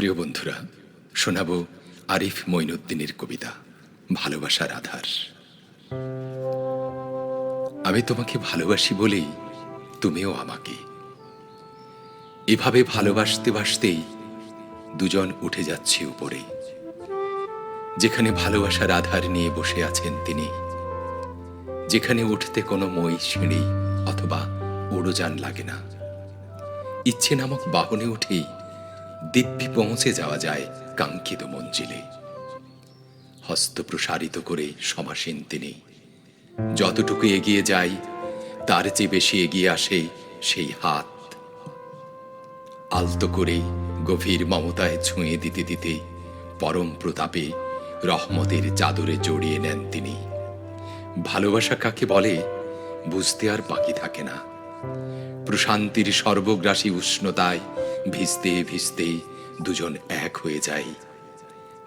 প্রিয় বন্ধুরা, শোনাব আরিফ মঈনুদ্দিনের কবিতা ভালোবাসার আধার আমি তোমাকে ভালোবাসি বলেই তুমিও আমাকে। এভাবে ভালোবাসতে বাসতেই দুজন উঠে যাচ্ছি উপরে। যেখানে ভালোবাসার আধার নিয়ে বসে আছেন তিনি, যেখানে উঠতে কোনো মই সিঁড়ি অথবা উড়োযান লাগে না। ইচ্ছে নামক বাহনে উঠেই দিব্যি পৌঁছে যাওয়া যায় কাঙ্ক্ষিত মঞ্জিলে। হস্ত প্রসারিত করে সমাসীন তিনি। যতটুকু এগিয়ে যাই তার চেয়ে বেশি এগিয়ে আসে সেই হাত। আলতো করে গভীর মমতায় ছুঁয়ে দিতে দিতে পরম প্রতাপে রহমতের চাদরে জড়িয়ে নেন তিনি। ভালোবাসা কাকে বলে, বুঝতে আর বাকি থাকে না। প্রশান্তির সর্বগ্রাসী উষ্ণতায় ভিজতে ভিজতে দুজন এক হয়ে যায়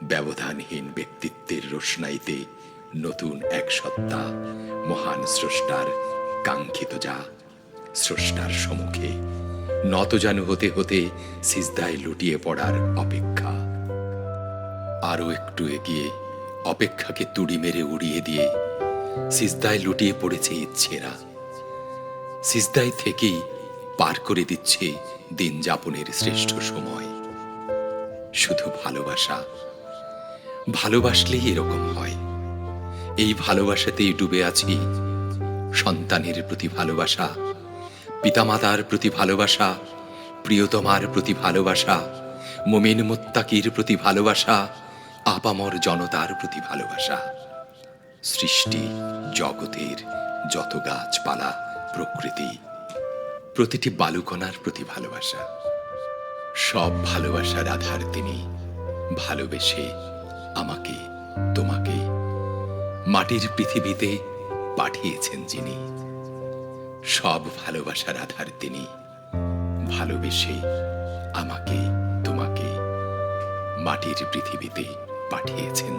ব্যবধানহীন ব্যক্তিত্বের রোশনাইতে নতুন এক সত্তা মহান স্রষ্টার কাঙ্ক্ষিত যা। স্রষ্টার সম্মুখে নতজানু হতে হতে সিজদায় লুটিয়ে পড়ার অপেক্ষা। আরও একটু এগিয়ে অপেক্ষাকে তুড়ি মেরে উড়িয়ে দিয়ে সিজদায় লুটিয়ে পড়েছে ইচ্ছেরা। সিজদায় থেকেই পার করে দিচ্ছে দিন যাপনের শ্রেষ্ঠ সময়। শুধু ভালোবাসা। ভালোবাসলেই এরকম হয়। এই ভালোবাসাতেই ডুবে আছি। সন্তানের প্রতি ভালোবাসা, পিতামাতার প্রতি ভালোবাসা, প্রিয়তমার প্রতি ভালোবাসা, মোমেন মুত্তাকির প্রতি ভালোবাসা, আপামর জনতার প্রতি ভালোবাসা। সৃষ্টি জগতের যত গাছপালা প্রকৃতি, প্রতিটি বালুকণার প্রতি ভালোবাসা। সব ভালোবাসার আধার তিনি ভালোবেসে আমাকে, তোমাকে, মাটির পৃথিবীতে পাঠিয়েছেন যিনি। সব ভালোবাসার আধার তিনি ভালোবেসে আমাকে, তোমাকে, মাটির পৃথিবীতে পাঠিয়েছেন